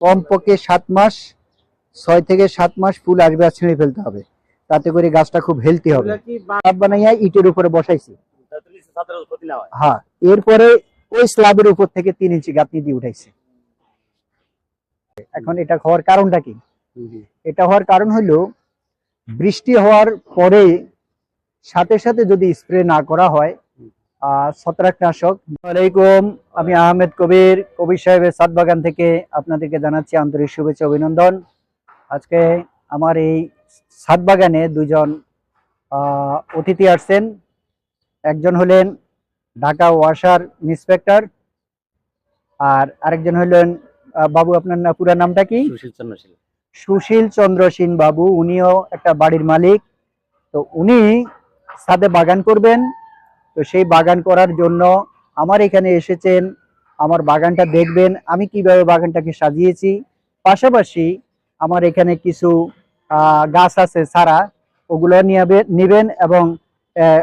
কমপক্ষে সাত মাস ছয় থেকে সাত মাস ফুল আসবে আর ছিঁড়ে ফেলতে হবে। তাতে করে গাছটা খুব হেলদি হবে। স্ল্যাব বানাইয়া ইটের উপরে বসাইছি। হয়? এরপরে ওই স্ল্যাবের উপর থেকে তিন ইঞ্চি গাঁথনি দিয়ে উঠাইছি। এখন এটা হওয়ার কারণটা কি? এটা হওয়ার কারণ হলো বৃষ্টি হওয়ার পরে সাথে সাথে যদি স্প্রে না করা হয় ছত্রাকনাশক। আলাইকুম আমি আহমেদ কবির কবির সাহেবের সাত বাগান থেকে আপনাদেরকে জানাচ্ছি আন্তরিক শুভেচ্ছা অভিনন্দন। আজকে আমার এই সাত বাগানে দুজন অতিথি আসছেন। একজন হলেন ঢাকা ওয়াসার ইন্সপেক্টর আর আরেকজন হলেন বাবু আপনার পুরা নামটা কি? সুশীল চন্দ্রশীল সুশীল চন্দ্র সিন বাবু উনিও একটা বাড়ির মালিক। তো উনি সাথে বাগান করবেন তো সেই বাগান করার জন্য আমার এখানে এসেছেন আমার বাগানটা দেখবেন আমি কীভাবে বাগানটাকে সাজিয়েছি। পাশাপাশি আমার এখানে কিছু গাছ আছে সারা ওগুলো নিয়ে নেবেন এবং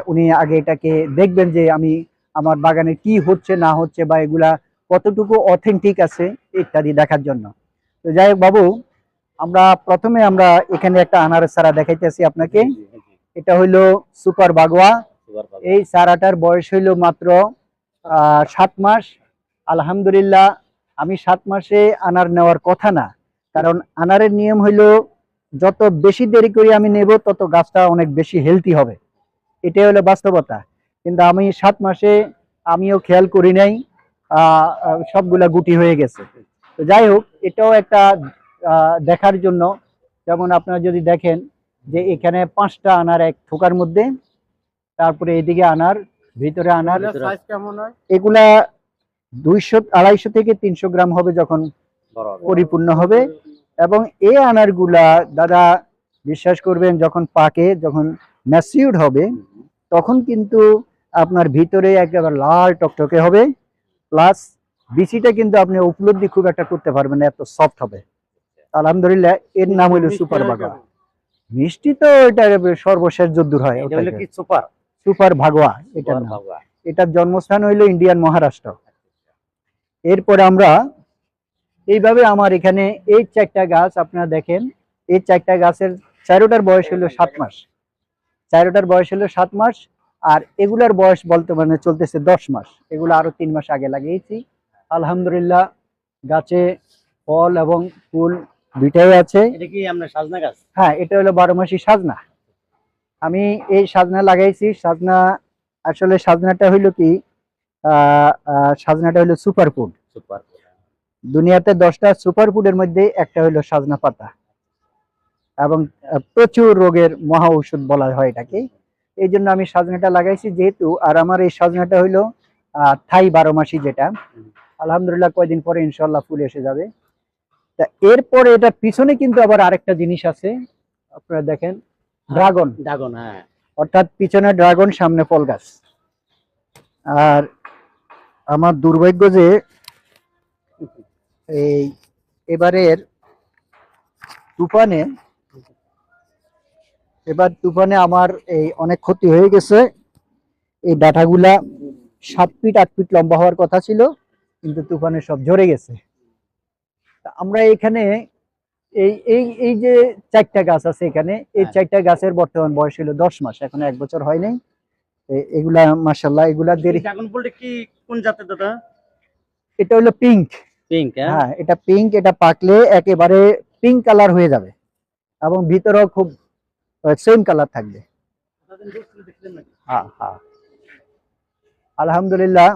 উনি আগে এটাকে দেখবেন যে আমি আমার বাগানে কি হচ্ছে না হচ্ছে বা এগুলা কতটুকু অথেন্টিক আছে ইত্যাদি দেখার জন্য। তো যাই হোক বাবু আমরা প্রথমে আমরা এখানে একটা আনারস চারা দেখাইতেছি আপনাকে। এটা হইল সুপার বাগোয়া। এই চারাটার বয়স হইল মাত্র সাত মাস। আলহামদুলিল্লাহ, আমি সাত মাসে আনার নেওয়ার কথা না। কারণ আনারের নিয়ম হইল, যত বেশি দেরি করে আমি নেব, তত গাছটা অনেক বেশি হেলদি হবে। এটাই হলো বাস্তবতা। কিন্তু আমি সাত মাসে আমিও খেয়াল করি নাই সবগুলা গুটি হয়ে গেছে। তো যাই হোক, এটাও একটা দেখার জন্য। যেমন আপনারা যদি দেখেন যে এখানে পাঁচটা আনার এক থোকার মধ্যে তারপরে এদিকে আনার ভিতরে আনার। এগুলা দুইশো আড়াইশো থেকে তিনশো গ্রাম হবে যখন পরিপূর্ণ হবে। এবং এই আনারগুলা দাদা বিশ্বাস করবেন যখন পাকে যখন ম্যাচিউড হবে তখন কিন্তু আপনার ভিতরে একেবারে লাল টকটকে হবে। প্লাস বিচিটা কিন্তু আপনি উপলব্ধি খুব একটা করতে পারবেন এত সফট হবে। আলহামদুলিল্লাহ এর নাম মিষ্টি সুপার হয় বাগা মিষ্টি তো এটা সর্বশেষ যদ্দুর হয় সুপার? সুপার ভাগোয়া এটার নাম। এটার জন্মস্থান হইল ইন্ডিয়ান মহারাষ্ট্র। এরপরে আমরা এইভাবে আমার এখানে এই চারটা গাছ আপনারা দেখেন এই চারটা গাছের চারোটার বয়স হলো সাত মাস। চারোটার বয়স হলো সাত মাস আর এগুলার বয়স বলতে মানে চলতেছে দশ মাস। এগুলো আরও তিন মাস আগে লাগিয়েছি। আলহামদুলিল্লাহ গাছে ফল এবং ফুল দুইটাই আছে। এটা কি আমরা সাজনা গাছ? হ্যাঁ এটা হলো বারো মাসি সাজনা। আমি এই সাজনা লাগাইছি। সাজনা আসলে সাজনাটা হইল কি সাজনাটা হইল সুপার ফুড। দুনিয়াতে দশটা সুপার ফুডের মধ্যে একটা হইল সাজনা পাতা। এবং প্রচুর রোগের মহা ঔষধ বলা হয় এটাকে। এই জন্য আমি সাজনাটা লাগাইছি যেহেতু আর আমার এই সাজনাটা হইল আহ, থাই বারো মাসি যেটা। আলহামদুলিল্লাহ কয়দিন পরে ইনশাল্লাহ ফুল এসে যাবে। তা এরপরে এটা পিছনে কিন্তু আবার আরেকটা জিনিস আছে। আপনারা দেখেন ড্রাগন। ড্রাগন হ্যাঁ। অর্থাৎ পিছনে ড্রাগন সামনে ফল গাছ। আর আমার দুর্ভাগ্য যে এই এবারের তুফানে এবার তুফানে আমার এই অনেক ক্ষতি হয়ে গেছে। এই ডাটাগুলা সাত ফিট আট ফিট লম্বা হওয়ার কথা ছিল কিন্তু তুফানে সব ঝরে গেছে। আমরা এখানে এই এই এই যে চারটা গাছ আছে এখানে এই হ্যাঁ। চারটা গাছের বর্তমান বয়স হলো দশ মাস এখন এক বছর হয় নাই। এগুলা মাসাল্লাহ এগুলা দেরি ড্রাগন ফলটা কি কোন জাতের দাদা? এটা হলো পিঙ্ক। পিঙ্ক হ্যাঁ? হ্যাঁ এটা পিঙ্ক এটা পাকলে একেবারে পিঙ্ক কালার হয়ে যাবে। এবং ভিতরেও খুব সেম কালার থাকবে। হ্যাঁ হ্যাঁ। আলহামদুলিল্লাহ।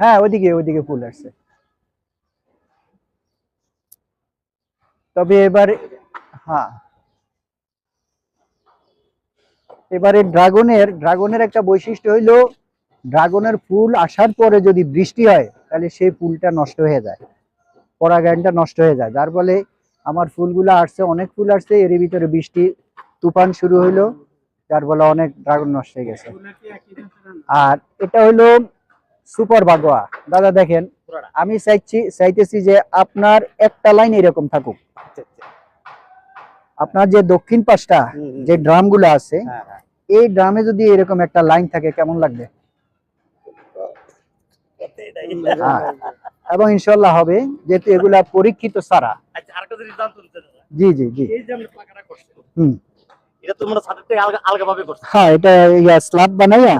হ্যাঁ ওইদিকে ওইদিকে ফুল আসছে। তবে এবার হ্যাঁ। এবারে ড্রাগনের ড্রাগনের একটা বৈশিষ্ট্য হইল, ড্রাগনের ফুল আসার পরে যদি বৃষ্টি হয়, তাহলে সেই ফুলটা নষ্ট হয়ে যায়। পরাগায়নটা নষ্ট হয়ে যায়। যার ফলে আমার ফুলগুলো আসছে, অনেক ফুল আসছে এর ভিতরে বৃষ্টি, তুফান শুরু হইল, যার ফলে অনেক ড্রাগন নষ্ট হয়ে গেছে। আর এটা হইল সুপার বাগোয়া। দাদা দেখেন, আমি চাইছি, চাইতেছি যে আপনার একটা লাইন এরকম থাকুক। আপনার যে দক্ষিণ পাশটা যে ড্রামগুলো আছে হ্যাঁ হ্যাঁ। এই ড্রামে যদি এরকম একটা লাইন থাকে কেমন লাগবে? হ্যাঁ। এবং ইনশাল্লাহ হবে যেহেতু এগুলা পরীক্ষিত সারা। আচ্ছা। জি জি জি। হুম। হ্যাঁ এটা স্ল্যাব বানাইয়া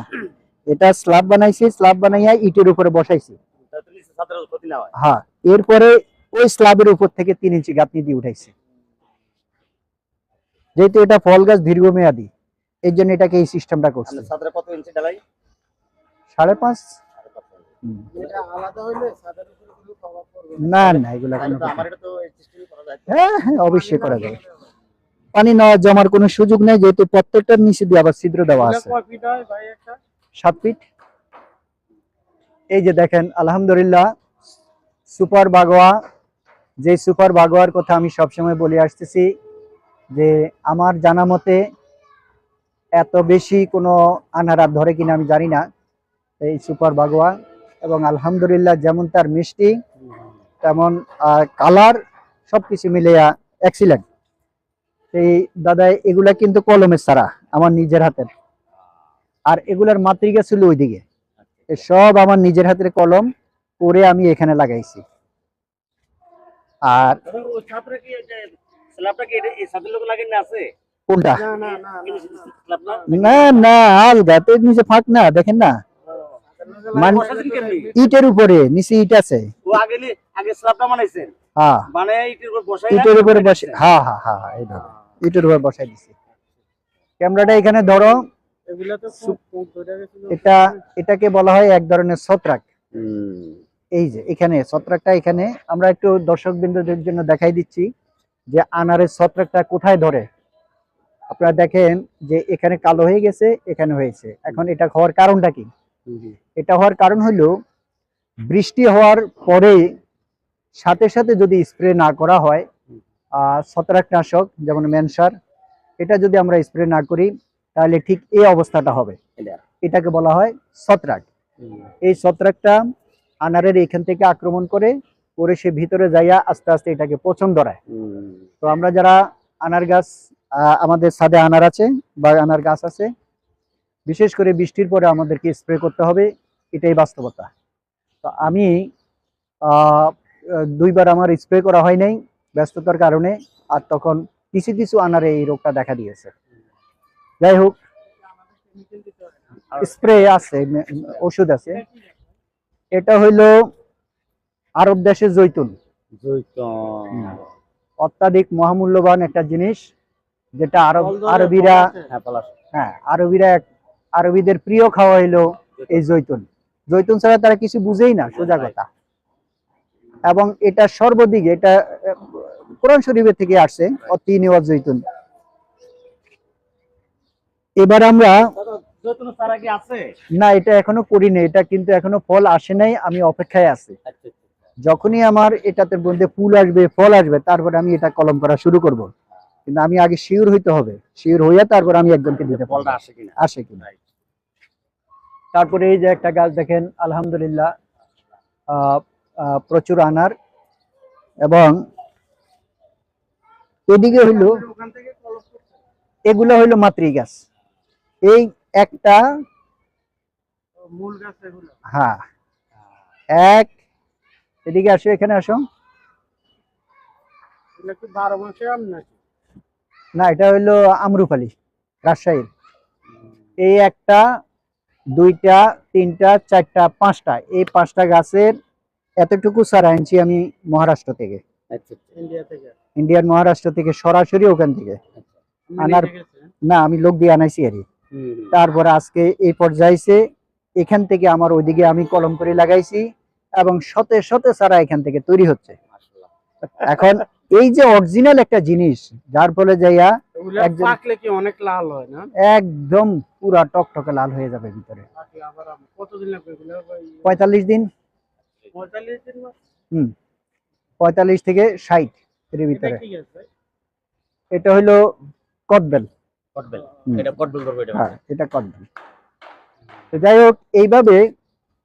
এটা স্ল্যাব বানাইছি স্ল্যাব বানাইয়া ইটের উপরে বসাইছি। হয় হ্যাঁ এরপরে ওই স্ল্যাবের উপর থেকে তিন ইঞ্চি গাঁথনি দিয়ে উঠাইছি। যেহেতু এটা ফল গাছ দীর্ঘমেয়াদী এই জন্য এটাকে এই সিস্টেমটা করছে। আপনার কত ইঞ্চি ঢালাই? সাড়ে পাঁচ? না। না এগুলা যায়। হ্যাঁ হ্যাঁ অবশ্যই করা যাবে পানি নেওয়া জমার কোনো সুযোগ নেই যেহেতু প্রত্যেকটার নিচে দিয়ে আবার ছিদ্র দেওয়া আছে। কয় ফিট ভাই একটা? সাত ফিট। এই যে দেখেন আলহামদুলিল্লাহ সুপার বাগোয়া। যে সুপার বাগোয়ার কথা আমি সবসময় বলে আসতেছি যে আমার জানা মতে এত বেশি কোনো আনারা ধরে কিনা আমি জানি না এই সুপার বাগোয়া এবং আলহামদুলিল্লাহ যেমন তার মিষ্টি, তেমন কালার সবকিছু মিলে এক্সিলেন্ট এই দাদা এগুলা কিন্তু কলমের ছাড়া আমার নিজের হাতের। আর এগুলার মাতৃকা ছিল ওইদিকে। সব আমার নিজের হাতের কলম করে আমি এখানে লাগাইছি। আর কোনটা? না না আলগা তো নিচে ফাঁক না দেখেন না? ইটের উপরে নিচে ইট আছে। হ্যাঁ। ইটের উপর বসে হ্যাঁ হ্যাঁ এইভাবে। ইটের উপরে বসাই দিছি। ক্যামেরাটা এখানে ধরো। এটা এটাকে বলা হয় এক ধরনের ছত্রাক। এই যে এখানে ছত্রাকটা এখানে। আমরা একটু দর্শক বিন্দুদের জন্য দেখাই দিচ্ছি। যে আনারের ছত্রাকটা কোথায় ধরে? আপনারা দেখেন যে এখানে কালো হয়ে গেছে এখানে হয়েছে। এখন এটা হওয়ার কারণটা কি? এটা হওয়ার কারণ হলো বৃষ্টি হওয়ার পরে সাথে সাথে যদি স্প্রে না করা হয় ছত্রাকনাশক যেমন ম্যানসার এটা যদি আমরা স্প্রে না করি তাহলে ঠিক এই অবস্থাটা হবে। এটাকে বলা হয় ছত্রাক। এই ছত্রাকটা আনারের এখান থেকে আক্রমণ করে করে সে ভিতরে যাইয়া আস্তে আস্তে এটাকে পচন ধরায় তো আমরা যারা আনার গাছ আমাদের ছাদে আনার আছে বা আনার গাছ আছে, বিশেষ করে বৃষ্টির পরে আমাদেরকে স্প্রে করতে হবে, এটাই বাস্তবতা। তো আমি দুইবার আমার স্প্রে করা হয় নাই ব্যস্ততার কারণে, আর তখন কিছু কিছু আনারে এই রোগটা দেখা দিয়েছে। যাই হোক, স্প্রে আছে, ওষুধ আছে। এটা হইল আরব দেশে জৈতুন। অত্যাধিক মহামূল্যবান একটা জিনিস যেটা আরব আরবিরা হ্যাঁ হ্যাঁ আরবিরা এক- আরবিদের প্রিয় খাওয়া হইল এই জৈতুন। জৈতুন ছাড়া তারা কিছু বুঝেই না সোজা কথা। এবং এটা সর্বদিকে এটা কোরআন শরীফের থেকে আসছে অতি নেওয়া জৈতুন। এবার আমরা না এটা এখনও করিনি এটা কিন্তু এখনও ফল আসে নাই আমি অপেক্ষায় আছি। আচ্ছা। যখনই আমার এটাতে মধ্যে ফুল আসবে ফল আসবে তারপরে আমি এটা কলম করা শুরু করব। কিন্তু আমি আগে শিওর হইতে হবে। শিওর হইয়া তারপর আমি একজনকে দিতে ফলটা আসে কিনা? আসে কিনা। তারপরে এই যে একটা গাছ দেখেন আলহামদুলিল্লাহ আহ, আহ, প্রচুর আনার এবং এদিকে হইল এগুলো হইল মাতৃ গাছ। এই একটা মূল গাছ হ্যাঁ এক এদিকে আসো এখানে আসো। না এটা হইল আমরুপালি রাজশাহীর। এই একটা দুইটা তিনটা চারটা পাঁচটা। এই পাঁচটা গাছের এতটুকু সারা আনছি আমি মহারাষ্ট্র থেকে। আচ্ছা ইন্ডিয়া থেকে? ইন্ডিয়ান মহারাষ্ট্র থেকে সরাসরি ওখান থেকে। আনার- আনার না আমি লোক দিয়ে আনাইছি আর তারপরে আজকে এই পর্যায়ে এখান থেকে আমার ওইদিকে আমি কলম করে লাগাইছি। এবং শতে শতে সারা এখান থেকে তৈরি হচ্ছে। এখন এই যে অরিজিনাল একটা জিনিস যার ফলে যাইয়া ওগুলো একজন- পাকলে কি অনেক লাল হয় না? একদম পুরা টকটকে লাল হয়ে যাবে ভিতরে। পঁয়তাল্লিশ দিন। না? পঁয়তাল্লিশ থেকে ষাট এর ভিতরে। কি গাছ ভাই? এটা হলো কদবেল। কটবেল এটা কটবেল ধরবে এটা হ্যাঁ এটা তো যাই হোক এইভাবে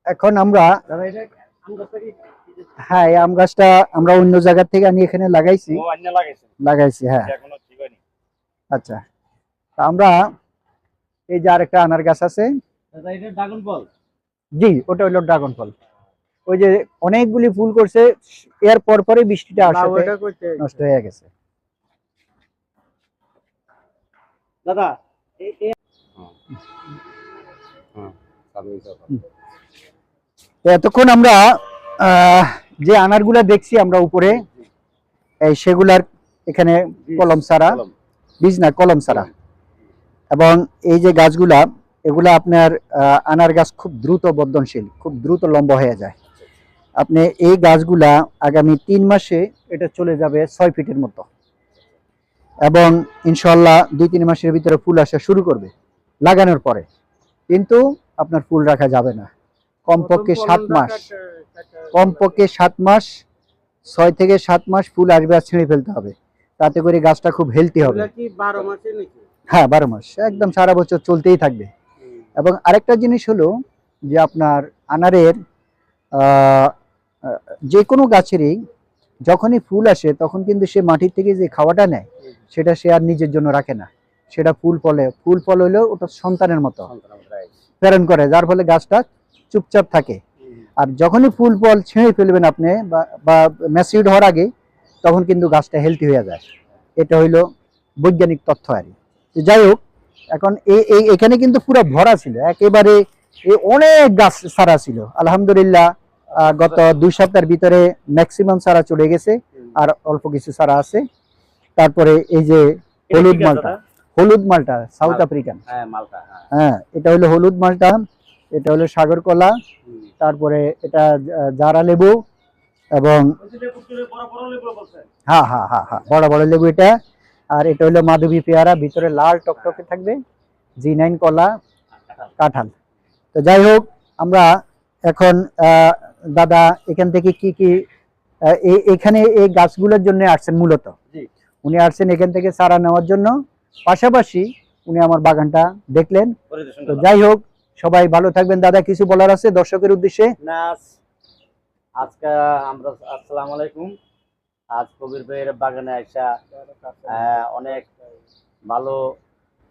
এখন আমরা দাদা এটা আম গাছটা কি হ্যাঁ এই আম গাছটা আমরা অন্য জায়গা থেকে আনি এখানে লাগাইছি। ও অন্য লাগাইছে লাগাইছি হ্যাঁ। এখনও ঠিক হয়নি। আচ্ছা। তা আমরা এই যে আরেকটা আনার গাছ আছে। দাদা এটা ড্রাগন ফল? জি ওটা হলো ড্রাগন ফল। ওই যে অনেকগুলি ফুল করছে এর পর পরে বৃষ্টিটা লাউ আসাতে এটা কইতে নষ্ট হয়ে গেছে। দাদা এ- এ- তো এতক্ষণ আমরা যে আনারগুলা দেখছি আমরা উপরে এই সেগুলার এখানে কলম সারা বীজ না কলম সারা। এবং এই যে গাছগুলা এগুলা আপনার আনার গাছ খুব দ্রুত বর্ধনশীল খুব দ্রুত লম্বা হয়ে যায়। আপনি এই গাছগুলা আগামী তিন মাসে এটা চলে যাবে ছয় ফিটের মতো। এবং ইনশাল্লাহ দুই তিন মাসের ভিতরে ফুল আসা শুরু করবে লাগানোর পরে। কিন্তু আপনার ফুল রাখা যাবে না। কমপক্ষে সাত মাস। কমপক্ষে সাত মাস ছয় থেকে সাত মাস ফুল আসবে আর ছিঁড়ে ফেলতে হবে। তাতে করে গাছটা খুব হেলদি হবে। হ্যাঁ বারো মাস। একদম সারা বছর চলতেই থাকবে। এবং আরেকটা জিনিস হলো যে আপনার আনারের যে কোনো গাছেরই যখনই ফুল আসে তখন কিন্তু সে মাটির থেকে যে খাওয়াটা নেয় সেটা সে আর নিজের জন্য রাখে না। সেটা ফুল ফলে ফুল ফল হলেও ওটা সন্তানের মতো প্রেরণ করে যার ফলে গাছটা চুপচাপ থাকে। আর যখনই ফুল ফল ছিঁড়ে ফেলবেন আপনি বা- ম্যাচিউড হওয়ার আগে তখন কিন্তু গাছটা হেলদি হয়ে যায়। এটা হইল বৈজ্ঞানিক তথ্য আর। যাই হোক এখন এই এখানে কিন্তু পুরো ভরা ছিল। একেবারে অনেক গাছ সারা ছিল। আলহামদুলিল্লাহ গত দুই সপ্তাহের ভিতরে ম্যাক্সিমাম সারা চলে গেছে আর অল্প কিছু সারা আছে। তারপরে এই যে হলুদ মালটা হলুদ মালটা সাউথ আফ্রিকান হ্যাঁ হ্যাঁ। হ্যাঁ এটা হলো হলুদ মালটা। এটা হলো সাগর কলা তারপরে এটা জারা লেবু এবং হ্যাঁ হ্যাঁ হ্যাঁ হ্যাঁ বড় বড় লেবু এটা। আর এটা হলো মাধবী পেয়ারা ভিতরে লাল টকটকে থাকবে জি নাইন কলা কাঁঠাল। তো যাই হোক আমরা এখন দাদা এখান থেকে কি কি এখানে এই গাছগুলোর জন্য আসছেন মূলত? উনি আসছেন এখান থেকে সারা নেওয়ার জন্য। পাশাপাশি উনি আমার বাগানটা দেখলেন। তো যাই হোক সবাই ভালো থাকবেন। দাদা, কিছু বলার আছে দর্শকের উদ্দেশ্যে? না আজ- আজকে আমরা, আসসালামু আলাইকুম। আজ কবির ভাইয়ের বাগানে আসা অনেক ভালো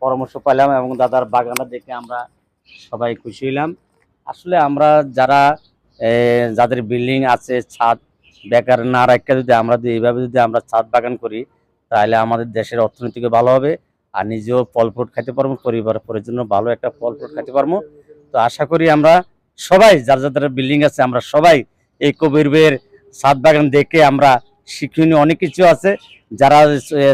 পরামর্শ পেলাম এবং দাদার বাগানটা দেখে আমরা সবাই খুশি হইলাম। আসলে আমরা যারা যাদের বিল্ডিং আছে, ছাদ বেকার না রাখা যদি আমরা এইভাবে যদি আমরা ছাদ বাগান করি, তাহলে আমাদের দেশের অর্থনীতিকে ভালো হবে। আর নিজেও ফল ফ্রুট খাইতে পারব, পরিবার জন্য ভালো একটা ফল ফ্রুট খাইতে পারব। তো আশা করি আমরা সবাই, যার যাদের বিল্ডিং আছে, আমরা সবাই এই কবির বইয়ের ছাদ বাগান দেখে আমরা শিক্ষণীয় অনেক কিছু আছে। যারা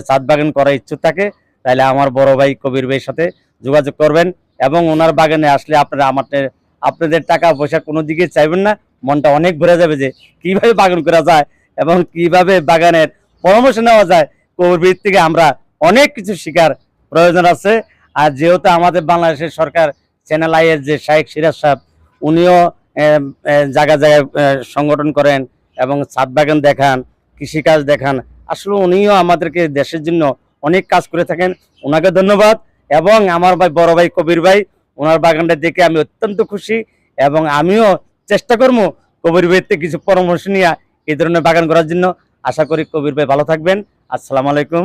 ছাদ বাগান করার ইচ্ছুক থাকে, তাহলে আমার বড় ভাই কবির ভাইয়ের সাথে যোগাযোগ করবেন এবং ওনার বাগানে আসলে আপনারা আমাদের আপনাদের টাকা পয়সা কোনো দিকে চাইবেন না। মনটা অনেক ভরে যাবে যে কীভাবে বাগান করা যায় এবং কীভাবে বাগানের পরামর্শ নেওয়া যায়। কবির থেকে আমরা অনেক কিছু শেখার প্রয়োজন আছে। আর যেহেতু আমাদের বাংলাদেশের সরকার চ্যানেল আইয়ের যে শাহেক সিরাজ সাহেব, উনিও জায়গায় জায়গায় সংগঠন করেন এবং ছাদ বাগান দেখান, কৃষিকাজ দেখান, আসলে উনিও আমাদেরকে দেশের জন্য অনেক কাজ করে থাকেন। ওনাকে ধন্যবাদ। এবং আমার ভাই, বড় ভাই কবির ভাই ওনার বাগানটা দেখে আমি অত্যন্ত খুশি এবং আমিও চেষ্টা করব কবির থেকে কিছু পরামর্শ নিয়ে এই ধরনের বাগান করার জন্য। আশা করি কবির ভাই ভালো থাকবেন। আসসালামু আলাইকুম।